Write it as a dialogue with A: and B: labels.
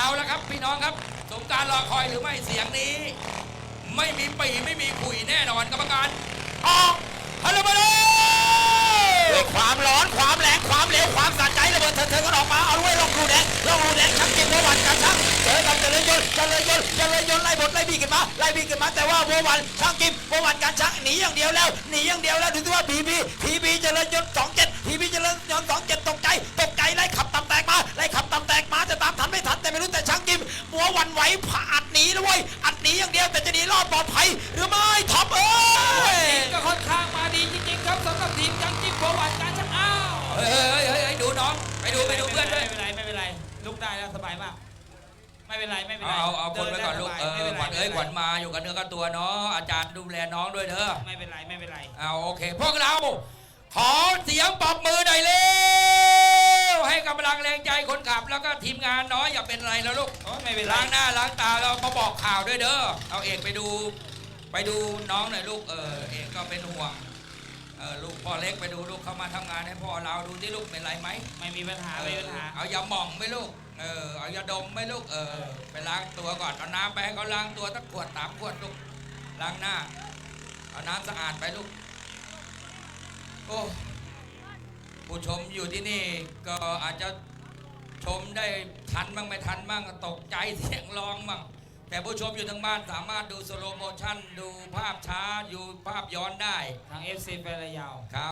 A: เอาละครับพี่น้องครับสงการรอคอยหรือไม่เสียงนี้ ไม่มีปีไม่มีคุยแน่นอนกรรมการออกฮัลโหลมาเลย
B: ด้วยความร้อนความแรงความเร็วความสะใจระเบิดเถิดเถิดกันออกมาเอาด้วยลองรูแดงลองรูแดงชักกินโววันกันชักเจอกับเจริญยนต์เจริญยนต์เจริญยนต์ไล่บทไล่บีกันมาไล่บีกันมาแต่ว่าโววันชักกินโววันกันชักหนีอย่างเดียวแล้วหนีอย่างเดียวแล้วดูสิว่าพีบีพีบีเจริญ ไม่รู้แต่ชักกินหัววันไหวผ่าอัดหนีนะเว้ยอัดหนีอย่างเดียวแต่จะหนีรอดปลอดภัยหรือไม่ท็อปเอ้ย
C: ก็ค่อนข้างมาดีจริงๆครับสำหรับทีมจังจิ้มประวัติการชักอ้าว
A: เฮ้ยเฮ้ยเฮ้ยเฮ้ยดูน้องไปดูไปดูเพื่อนด้วย
C: ไม่เป็นไรไม่เป็นไรลุกได้แล้วสบายมากไม่เป็นไรไม่เป็นไร
A: เอาเอาคนไว้ก่อนลูกเอ
C: ดิ
A: อ
C: ได้สบาย
A: ขวัญเอ้ย
C: ไม่
A: ขวั
C: ป็
A: ญ
C: นไร
A: มาอยู่กับเนื้อกับตัวเนาะอาจารย์ดูแลน้องด้วยเด้อ
C: ไม่เป็นไรไม่เป็นไร
A: เอาโอเค พวกเรา ขอเสียงปรบมือหน่อยเร็ว บแล้วก็ทีมงานน้อยอย่าเป็นไรแล้วลูก
C: โอ้ไม่เป็นไร
A: ล้างหน้าล้างตาเรามาบอกข่าวด้วยเด้อเอาเอกไปดู ไปดูน้องหน่อยลูกเออเอกก็เป็นห่วงเออลูกพ่อเล็กไปดูลูกเขามาทำงานให้พ่อเราดูที่ลูกเป็นไรไหม
C: ไม่มีปัญหา
A: เอ
C: ไม่
A: อ
C: มีปัญหา
A: เอายาหม่องไหมลูกเออเอายาดมไหมลูกเออไปล้างตัวก่อนเอาน้ำไปให้เขาล้างตัวตั้งขวดสามขวดลูกล้างหน้าเอาน้ำสะอาดไปลูกโอ้ผู้ชมอยู่ที่นี่ก็อาจจะ ชมได้ทันบ้างไม่ทันบ้างก็ตกใจเสียงร้องบ้างแต่ผู้ชมอยู่ทางบ้านสามารถดูสโลโมชั่น ดูภาพช้าดูภาพย้อนได้
C: ทาง FC แฟนระยาว
A: ครับ